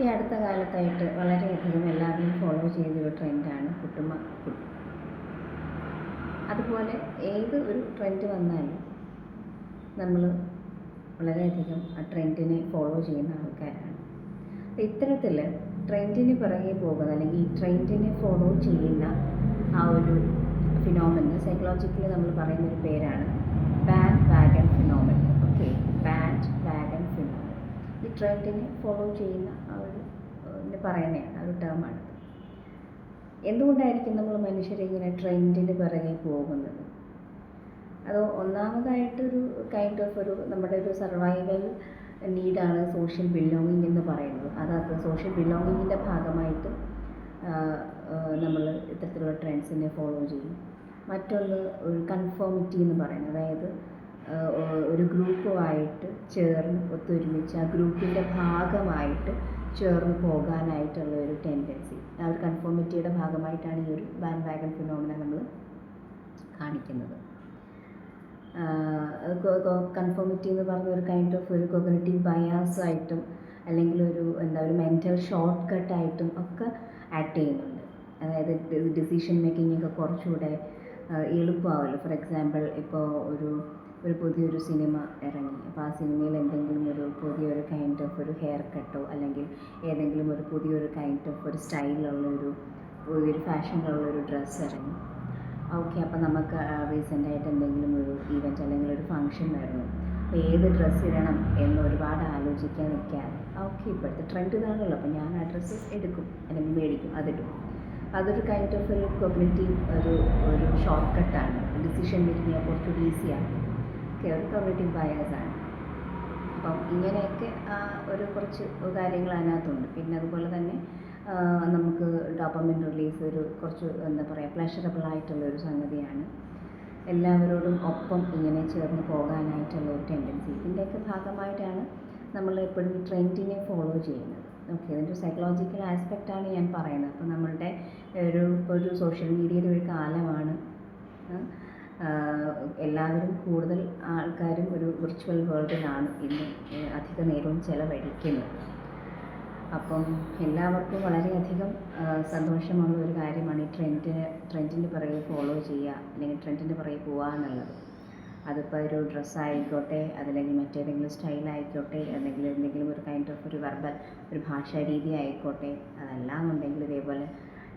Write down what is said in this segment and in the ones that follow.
ഈ അടുത്ത കാലത്തായിട്ട് വളരെയധികം എല്ലാവരും ഫോളോ ചെയ്തൊരു ട്രെൻഡാണ് കുട്ടുമ കുട്ടി അതുപോലെ ഏത് ഒരു ട്രെൻഡ് വന്നാലും നമ്മൾ വളരെയധികം ആ ട്രെൻഡിനെ ഫോളോ ചെയ്യുന്ന ആൾക്കാരാണ്. അപ്പോൾ ഇത്തരത്തിൽ ട്രെൻഡിന് പിറകെ പോകുന്ന അല്ലെങ്കിൽ ഈ ട്രെൻഡിനെ ഫോളോ ചെയ്യുന്ന ആ ഒരു ഫിനോമിന് സൈക്കോളജിക്കലി നമ്മൾ പറയുന്ന ഒരു പേരാണ് bandwagon phenomenon okay bandwagon phenomenon ഈ ട്രെൻഡിനെ ഫോളോ ചെയ്യുന്ന ആ ഒരു ഇതിന് പറയുന്നതാണ് ആ ഒരു ടേമാണ് എന്തുകൊണ്ടായിരിക്കും നമ്മൾ മനുഷ്യരിങ്ങനെ ട്രെൻഡിന് പിറകെ പോകുന്നത്? അത് ഒന്നാമതായിട്ടൊരു കൈൻഡ് ഓഫ് ഒരു നമ്മുടെ ഒരു സർവൈവൽ നീഡാണ് സോഷ്യൽ ബിലോങ്ങിങ് എന്ന് പറയുന്നത്. അതായത് സോഷ്യൽ ബിലോങ്ങിങ്ങിന്റെ ഭാഗമായിട്ട് നമ്മൾ ഇത്തരത്തിലുള്ള ട്രെൻഡ്സിനെ ഫോളോ ചെയ്യും. മറ്റൊന്ന് ഒരു കൺഫോമിറ്റി എന്ന് പറയുന്നത്. അതായത് ഒരു ഗ്രൂപ്പുമായിട്ട് ചേർന്ന് ഒത്തൊരുമിച്ച് ആ ഗ്രൂപ്പിന്റെ ഭാഗമായിട്ട് ചേർന്ന് പോകാനായിട്ടുള്ള ഒരു ടെൻഡൻസി ആ ഒരു കൺഫോമിറ്റിയുടെ ഭാഗമായിട്ടാണ് ഈ ഒരു ബാൻഡ് വാഗൺ ഫിനോമിന നമ്മൾ കാണിക്കുന്നത്. കൺഫോമിറ്റി എന്ന് പറഞ്ഞ ഒരു കൈൻഡ് ഓഫ് ഒരു കൊഗ്നറ്റീവ് ബയാസ് ആയിട്ടും അല്ലെങ്കിൽ ഒരു എന്താ ഒരു മെന്റൽ ഷോർട്ട് കട്ടായിട്ടും ഒക്കെ ആക്ട് ചെയ്യുന്നുണ്ട്. അതായത് ഡിസിഷൻ മേക്കിംഗ് ഒക്കെ കുറച്ചുകൂടെ എളുപ്പമാവുമല്ലോ ഫോർ എക്സാമ്പിൾ ഇപ്പോൾ ഒരു ഒരു പുതിയൊരു സിനിമ ഇറങ്ങി. അപ്പോൾ ആ സിനിമയിൽ എന്തെങ്കിലും ഒരു പുതിയൊരു കൈൻഡ് ഓഫ് ഒരു ഹെയർ കട്ടോ അല്ലെങ്കിൽ ഏതെങ്കിലും ഒരു പുതിയൊരു കൈൻഡ് ഓഫ് ഒരു സ്റ്റൈലിലുള്ള ഒരു പുതിയൊരു ഫാഷനിലുള്ള ഒരു ഡ്രസ്സ് ഇറങ്ങി. ഓക്കെ അപ്പോൾ നമുക്ക് റീസെന്റായിട്ട് എന്തെങ്കിലും ഒരു ഈവന്റ് അല്ലെങ്കിൽ ഒരു ഫംഗ്ഷൻ വരുന്നു. അപ്പോൾ ഏത് ഡ്രസ്സ് ഇടണം എന്ന് ഒരുപാട് ആലോചിക്കാൻ നിൽക്കാതെ. ഓക്കെ ഇപ്പോഴത്തെ ട്രെൻഡ് ഇതാണല്ലോ. അപ്പോൾ ഞാൻ ആ ഡ്രസ്സ് എടുക്കും അല്ലെങ്കിൽ മേടിക്കും അതിടും അതൊരു കൈൻഡ് ഓഫ് ഒരു കൊഗ്നറ്റീവ് ഒരു ഒരു ഷോർട്ട് കട്ടാണ് ഡിസിഷൻ മേക്കിങ് കുറച്ചുകൂടി ഈസിയാണ് കൊഗ്നറ്റീവ് ബയാസാണ് അപ്പം ഇങ്ങനെയൊക്കെ ഒരു കുറച്ച് കാര്യങ്ങൾ അതിനകത്തുണ്ട്. പിന്നെ അതുപോലെ തന്നെ നമുക്ക് ഡോപ്പമിൻ റിലീസ് ഒരു കുറച്ച് എന്താ പറയുക പ്ലഷറബിൾ ആയിട്ടുള്ള ഒരു സംഗതിയാണ്. എല്ലാവരോടും ഒപ്പം ഇങ്ങനെ ചേർന്ന് പോകാനായിട്ടുള്ള ഒരു ടെൻഡൻസി ഇതിന്റെയൊക്കെ ഭാഗമായിട്ടാണ് നമ്മൾ എപ്പോഴും ട്രെൻഡിനെ ഫോളോ ചെയ്യുന്നത്. ഓക്കെ ഇതിന്റെ സൈക്കോളജിക്കൽ ആസ്പെക്റ്റാണ് ഞാൻ പറയുന്നത്. അപ്പോൾ നമ്മളുടെ ഒരു ഒരു സോഷ്യൽ മീഡിയയുടെ ഒരു കാലമാണ് എല്ലാവരും കൂടുതൽ ആൾക്കാരും ഒരു വിർച്വൽ വേൾഡിലാണ് ഇന്ന് അധിക നേരവും ചിലവഴിക്കുന്നത്. അപ്പം എല്ലാവർക്കും വളരെയധികം സന്തോഷമുള്ള ഒരു കാര്യമാണ് ഈ ട്രെൻഡിന് ട്രെൻഡിന്റെ പിറകെ ഫോളോ ചെയ്യുക അല്ലെങ്കിൽ ട്രെൻഡിന്റെ പിറകെ പോവുക എന്നുള്ളത്. അതിപ്പോൾ ഒരു ഡ്രസ്സായിക്കോട്ടെ അതല്ലെങ്കിൽ മറ്റേതെങ്കിലും സ്റ്റൈലായിക്കോട്ടെ അല്ലെങ്കിൽ എന്തെങ്കിലും ഒരു കൈൻഡ് ഓഫ് ഒരു വെർബൽ ഒരു ഭാഷാരീതി ആയിക്കോട്ടെ അതല്ലാന്നുണ്ടെങ്കിൽ ഇതേപോലെ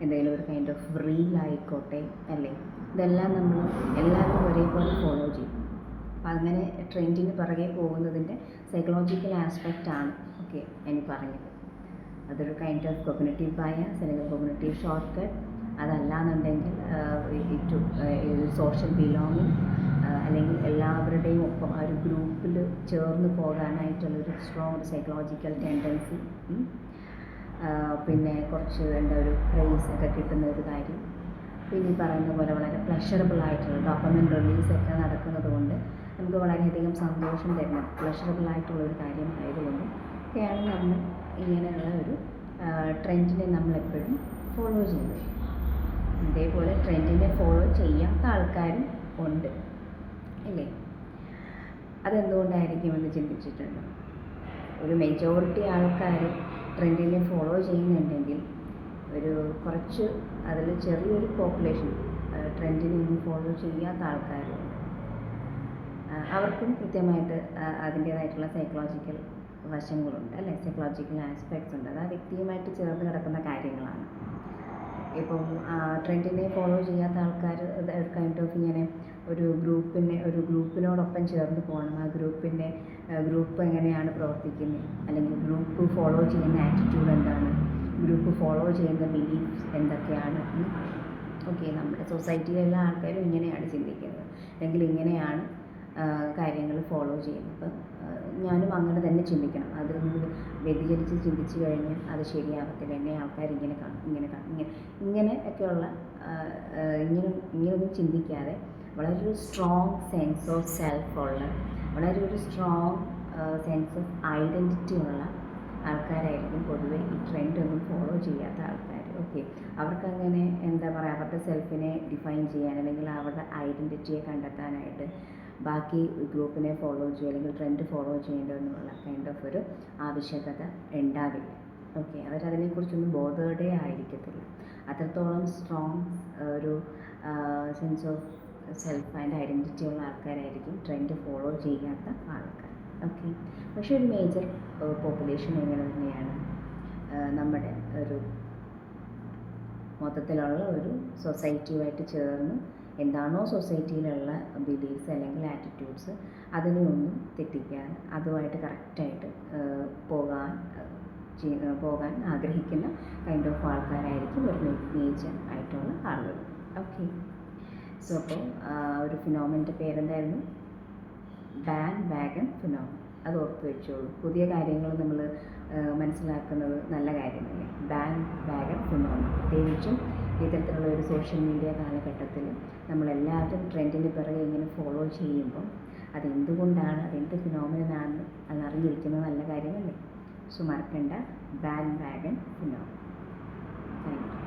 എന്തെങ്കിലും ഒരു കൈൻഡ് ഓഫ് റീലായിക്കോട്ടെ അല്ലേ? ഇതെല്ലാം നമ്മൾ എല്ലാവരും ഒരേപോലെ ഫോളോ ചെയ്യും. അപ്പം അങ്ങനെ ട്രെൻഡിന് പുറകെ പോകുന്നതിന്റെ സൈക്കോളജിക്കൽ ആസ്പെക്റ്റ് ആണ് ഓക്കെ എനിക്ക് പറഞ്ഞത്. അതൊരു കൈൻഡ് ഓഫ് കൊഗ്നറ്റീവ് ബയാസ് അല്ലെങ്കിൽ കൊഗ്നറ്റീവ് ഷോർട്ട് കട്ട് അതല്ലാന്നുണ്ടെങ്കിൽ ഒരു സോഷ്യൽ ബിലോങ്ങിങ് അല്ലെങ്കിൽ എല്ലാവരുടെയും ഒപ്പം ആ ഒരു ഗ്രൂപ്പിൽ ചേർന്ന് പോകാനായിട്ടുള്ളൊരു സ്ട്രോങ് സൈക്കോളജിക്കൽ ടെൻഡൻസി പിന്നെ കുറച്ച് വേണ്ട ഒരു പ്രൈസ് ഒക്കെ കിട്ടുന്ന ഒരു കാര്യം. പിന്നെ ഈ പറയുന്ന പോലെ വളരെ പ്ലഷറബിൾ ആയിട്ടുള്ള റിലീസ് ഒക്കെ നടക്കുന്നത് കൊണ്ട് നമുക്ക് വളരെയധികം സന്തോഷം തരുന്ന പ്ലഷറബിൾ ആയിട്ടുള്ള ഒരു കാര്യം ആയതുകൊണ്ട് ഒക്കെയാണ് നമ്മൾ ഇങ്ങനെയുള്ള ഒരു ട്രെൻഡിനെ നമ്മൾ എപ്പോഴും ഫോളോ ചെയ്യുന്നത്. ഇതേപോലെ ട്രെൻഡിനെ ഫോളോ ചെയ്യാത്ത ആൾക്കാരും ഉണ്ട്. ഇല്ലേ? അതെന്തുകൊണ്ടായിരിക്കും എന്ന് ചിന്തിച്ചിട്ടുണ്ട്? ഒരു മെജോറിറ്റി ആൾക്കാർ ട്രെൻഡിനെ ഫോളോ ചെയ്യുന്നുണ്ടെങ്കിൽ ഒരു കുറച്ച് അതിൽ ചെറിയൊരു പോപ്പുലേഷൻ ട്രെൻഡിനെ ഒന്നും ഫോളോ ചെയ്യാത്ത ആൾക്കാരുണ്ട്. അവർക്കും കൃത്യമായിട്ട് അതിന്റേതായിട്ടുള്ള സൈക്കോളജിക്കൽ വശങ്ങളുണ്ട് അല്ലേ? സൈക്കോളജിക്കൽ ആസ്പെക്ട്സ് ഉണ്ട്. അത് ആ വ്യക്തിയുമായിട്ട് ചേർന്ന് കിടക്കുന്ന കാര്യങ്ങളാണ്. ഇപ്പം ട്രെൻഡിനെ ഫോളോ ചെയ്യാത്ത ആൾക്കാർ കൈൻഡ് ഓഫ് ഇങ്ങനെ ഒരു ഗ്രൂപ്പിനെ ഒരു ഗ്രൂപ്പിനോടൊപ്പം ചേർന്ന് പോകണം. ആ ഗ്രൂപ്പിന്റെ ഗ്രൂപ്പ് എങ്ങനെയാണ് പ്രവർത്തിക്കുന്നത്? അല്ലെങ്കിൽ ഗ്രൂപ്പ് ഫോളോ ചെയ്യുന്ന ആറ്റിറ്റ്യൂഡ് എന്താണ്? ഗ്രൂപ്പ് ഫോളോ ചെയ്യുന്ന ബിലീഫ്സ് എന്തൊക്കെയാണ്? ഓക്കെ നമ്മുടെ സൊസൈറ്റിയിലെല്ലാ ആൾക്കാരും ഇങ്ങനെയാണ് ചിന്തിക്കുന്നത്. അല്ലെങ്കിൽ ഇങ്ങനെയാണ് കാര്യങ്ങൾ ഫോളോ ചെയ്യും അപ്പം ഞാനും അങ്ങനെ തന്നെ ചിന്തിക്കണം. അതിൽ നിന്ന് വ്യതിചലിച്ച് ചിന്തിച്ച് കഴിഞ്ഞാൽ അത് ശരിയാകത്തില്ല എന്നെ ആൾക്കാർ ഇങ്ങനെ കാണും ഇങ്ങനെ കാണും ഇങ്ങനെ. ഇങ്ങനെ ഒക്കെയുള്ള ഇങ്ങനെ ഇങ്ങനെയൊന്നും ചിന്തിക്കാതെ വളരെ ഒരു സ്ട്രോങ് സെൻസ് ഓഫ് സെൽഫ് ഉള്ള വളരെ ഒരു സ്ട്രോങ് സെൻസ് ഓഫ് ഐഡന്റിറ്റി ഉള്ള ആൾക്കാരായിരിക്കും പൊതുവെ ഈ ട്രെൻഡ് ഒന്നും ഫോളോ ചെയ്യാത്ത ആൾക്കാർ ഓക്കെ അവർക്കങ്ങനെ എന്താ പറയുക അവരുടെ സെൽഫിനെ ഡിഫൈൻ ചെയ്യാൻ അല്ലെങ്കിൽ അവരുടെ ഐഡന്റിറ്റിയെ കണ്ടെത്താനായിട്ട് ബാക്കി ഗ്രൂപ്പിനെ ഫോളോ ചെയ്യുക അല്ലെങ്കിൽ ട്രെൻഡ് ഫോളോ ചെയ്യേണ്ടതെന്നുള്ള കൈൻഡ് ഓഫ് ഒരു ആവശ്യകത ഉണ്ടാവില്ല. ഓക്കെ അവരതിനെക്കുറിച്ചൊന്നും ബോധേഡേ ആയിരിക്കത്തില്ല. അത്രത്തോളം സ്ട്രോങ് ഒരു sense of self and identity ഉള്ള ആൾക്കാരായിരിക്കും ട്രെൻഡ് ഫോളോ ചെയ്യാത്ത ആൾക്കാർ. ഓക്കെ പക്ഷേ ഒരു മേജർ പോപ്പുലേഷൻ എങ്ങനെ തന്നെയാണ് നമ്മുടെ ഒരു മൊത്തത്തിലുള്ള ഒരു സൊസൈറ്റിയുമായിട്ട് ചേർന്ന് എന്താണോ സൊസൈറ്റിയിലുള്ള ബിലീഫ്സ് അല്ലെങ്കിൽ ആറ്റിറ്റ്യൂഡ്സ് അതിനെ ഒന്നും തെറ്റിക്കാതെ അതുമായിട്ട് കറക്റ്റായിട്ട് പോകാൻ പോകാൻ ആഗ്രഹിക്കുന്ന കൈൻഡ് ഓഫ് ആൾക്കാരായിരിക്കും ഒരു നേച്ചർ ആയിട്ടുള്ള ആളുകൾ. ഓക്കെ സോ അപ്പോൾ ഒരു ഫിനോമിന്റെ പേരെന്തായിരുന്നു? ബാൻ വാഗൻ ഫിനോമിൻ അത് ഓർത്ത് വെച്ചോളൂ. പുതിയ കാര്യങ്ങൾ നമ്മൾ മനസ്സിലാക്കുന്നത് നല്ല കാര്യമല്ലേ? ബാൻ ബാഗൻ ഫിനോമിൻ പ്രത്യേകിച്ചും ഇത്തരത്തിലുള്ള ഒരു സോഷ്യൽ മീഡിയ കാലഘട്ടത്തിൽ നമ്മളെല്ലാവരും ട്രെൻഡിന് പിറകെ ഇങ്ങനെ ഫോളോ ചെയ്യുമ്പം അതെന്തുകൊണ്ടാണ് അതെന്ത് ഫിനോമിനാണ് അതറിഞ്ഞിരിക്കുന്നത് നല്ല കാര്യമല്ലേ? സോ മറക്കണ്ട. Bandwagon phenomenon thank you.